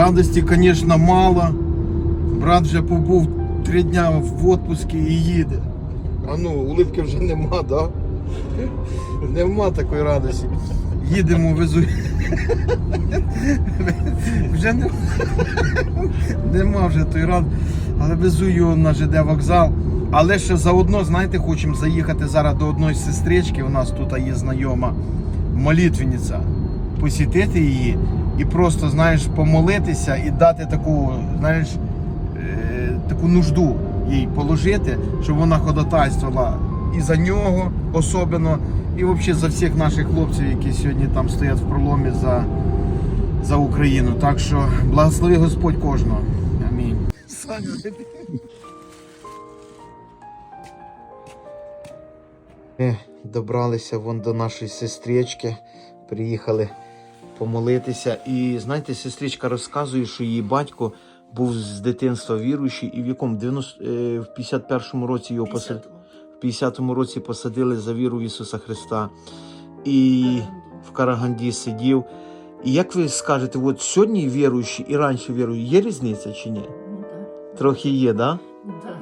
Радості, звісно, мало. Брат вже побув три дня в відпуску і їде. А ну, улипки вже нема, да? Нема такої радості. Їдемо, везу. Вже нема. Нема вже той рад. Але везу його на ЖД вокзал. Але ще заодно, знаєте, хочемо заїхати зараз до одної сестрички. У нас тут є знайома молитвенниця. Посітити її і просто, знаєш, помолитися і дати таку, знаєш, е, таку нужду їй положити, щоб вона ходатайствувала і за нього особливо, і взагалі за всіх наших хлопців, які сьогодні там стоять в проломі за, за Україну. Так що благослови Господь кожного. Амінь. Ми добралися вон до нашої сестрички, приїхали помолитися. І знаєте, сестричка розказує, що її батько був з дитинства віруючий, і в якому 90, е, в 51-му році його посадили. В 50-му році посадили за віру в Ісуса Христа. І в Караганді сидів. І як ви скажете, от сьогодні віруючі і раніше віруючі, є різниця чи ні? Ну так, Трохи є, да? да.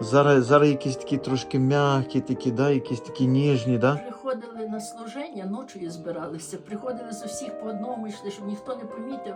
Зараз, зараз якісь такі трошки м'які, такі, да? якісь такі ніжні, да? Приходили на служення, ночою збиралися, приходили з усіх по одному йшли, щоб ніхто не помітив.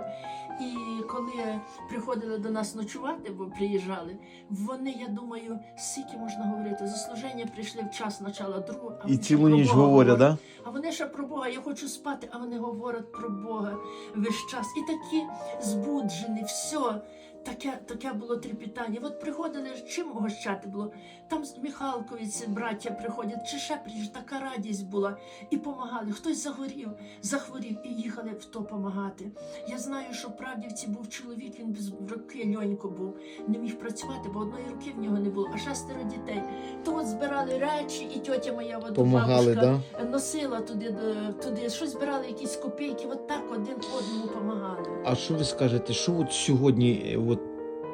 І коли приходили до нас ночувати, бо приїжджали, вони, я думаю, скільки можна говорити, за служення прийшли в час начала другого. а І цілу ніч говорять, да? А вони ще про Бога, я хочу спати, а вони говорять про Бога весь час. І такі збуджені, все. Таке, таке було трепетання. От приходили, чим угощати було? Там з Михалковиці браття приходять, чи ще приїжджають, така радість була. І помагали. Хтось загорів, захворів і їхали в то помагати. Я знаю, що в Правдівці був чоловік, він без руки льонько був, не міг працювати, бо одної руки в нього не було, а шестеро дітей. То от збирали речі, і тьотя моя от Помагали, бабушка, да? носила туди, до- туди, щось збирали якісь копійки, от так один одному допомагали. А що ви скажете, що от сьогодні е,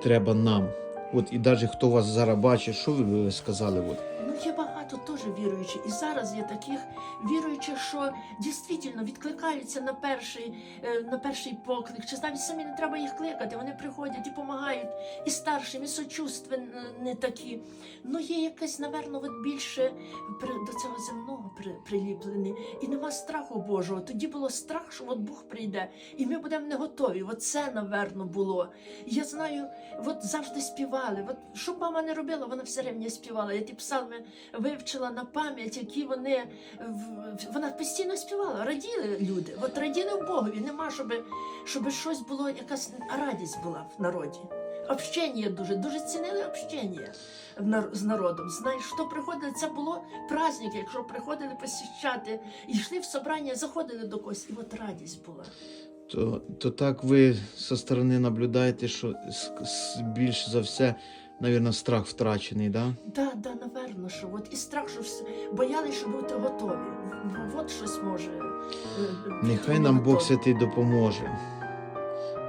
треба нам? От і навіть хто вас зараз бачить, що ви сказали? От? Ну, є багато теж віруючих. І зараз є таких віруючих, що дійсно відкликаються на перший, е, на перший поклик. Чи навіть самі не треба їх кликати. Вони приходять і допомагають і старшим, і сочувственні такі. Ну, є якесь, напевно, більше приліплений. І нема страху Божого. Тоді було страх, що от Бог прийде, і ми будемо не готові. От це, напевно, було. Я знаю, от завжди співали. От що мама не робила, вона все рівно співала. Я ті псалми вивчила на пам'ять, які вони вона постійно співала. Раділи люди. От раділи Богові. Нема, щоб, щоб щось було, якась радість була в народі. Общення дуже, дуже цінили общення з народом. Знаєш, хто приходили, це було праздник, якщо приходили посіщати, йшли в собрання, заходили до когось, і от радість була. То, то так ви зі сторони наблюдаєте, що більш за все, мабуть, страх втрачений, да? Да, да, напевно, що от і страх, що все боялись, що бути готові. От щось може. е, е, Нехай нам Бог святий допоможе.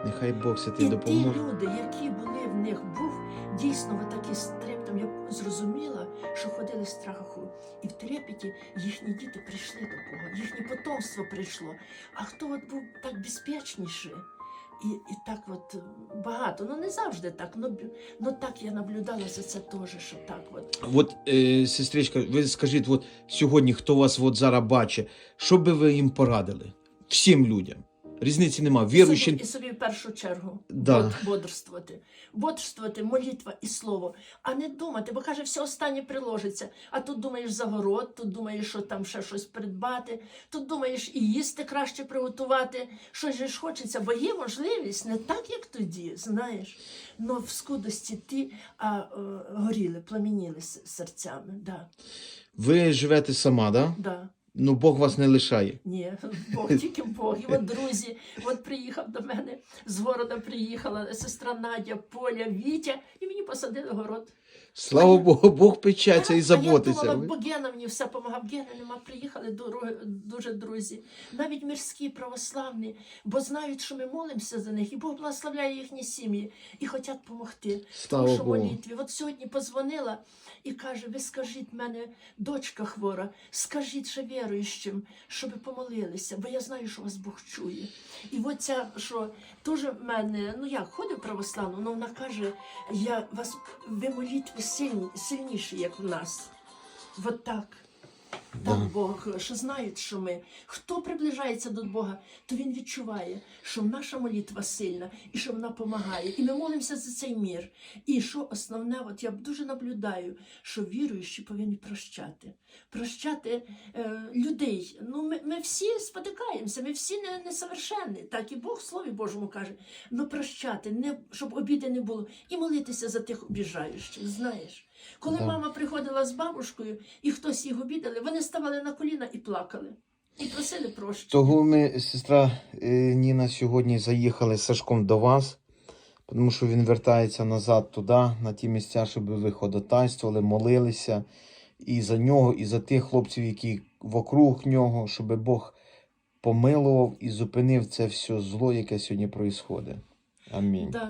Нехай Бог святий І ті люди, які були в них, був дійсно отакий стрептом. Я зрозуміла, що ходили в страху. І в трепеті їхні діти прийшли до Бога, їхнє потомство прийшло. А хто от був так безпечніший? І, і так от е, багато. Ну не завжди так. Ну, ну так я наблюдала за це теж, що так от. От, е, сестричка, ви скажіть, от сьогодні, хто вас от зараз бачить, що би ви їм порадили? Всім людям. Різниці нема. І Віруючим. собі, і собі в першу чергу Да. бодрствувати. Бодрствувати, молитва і слово, а не думати, бо каже, все останнє приложиться. А тут думаєш за город, тут думаєш, що там ще щось придбати, тут думаєш і їсти краще приготувати. Щось же ж хочеться, бо є можливість не так, як тоді, знаєш. Но в скудості ті а, е, горіли, пламеніли с- серцями. Да, Ви живете сама, да? да. Ну Бог вас не лишає. Ні, Бог, тільки Бог. І от друзі, от приїхав до мене з города, приїхала сестра Надя, Поля, Вітя, і мені посадили город. Слава Богу, Бог печеться і А я заботиться. думала, бо Гена мені все допомагав. Гена нема, приїхали дуже друзі. Навіть мирські православні, бо знають, що ми молимося за них, і Бог благословляє їхні сім'ї і хочуть допомогти. Слава Богу. молитві. От сьогодні позвонила і каже: ви скажіть мене, дочка хвора, скажіть ще віруючим, щоб помолилися, бо я знаю, що вас Бог чує. І от ця, що теж в мене, ну як, ходить православно, але вона каже, я вас ви молитви сильні, сильніші, як в нас. От так. Да. Бог, що знають, що ми. Хто приближається до Бога, то він відчуває, що наша молитва сильна і що вона допомагає. І ми молимося за цей мір. І що основне, от я дуже наблюдаю, що віруючі повинні прощати. Прощати е, людей. Ну, ми, ми всі спотикаємося, ми всі не, несовершенні. Так і Бог в Слові Божому каже. Ну прощати, не, щоб обіди не було, і молитися за тих обіжаючих, знаєш. Коли Да. мама приходила з бабушкою і хтось їх обідали, вони ставали на коліна і плакали. І просили прощення. Того ми, сестра е, Ніна, сьогодні заїхали з Сашком до вас, тому що він вертається назад туди, на ті місця, щоб ви ходатайствували, молилися і за нього, і за тих хлопців, які вокруг нього, щоб Бог помилував і зупинив це все зло, яке сьогодні відбувається. Амінь. Да,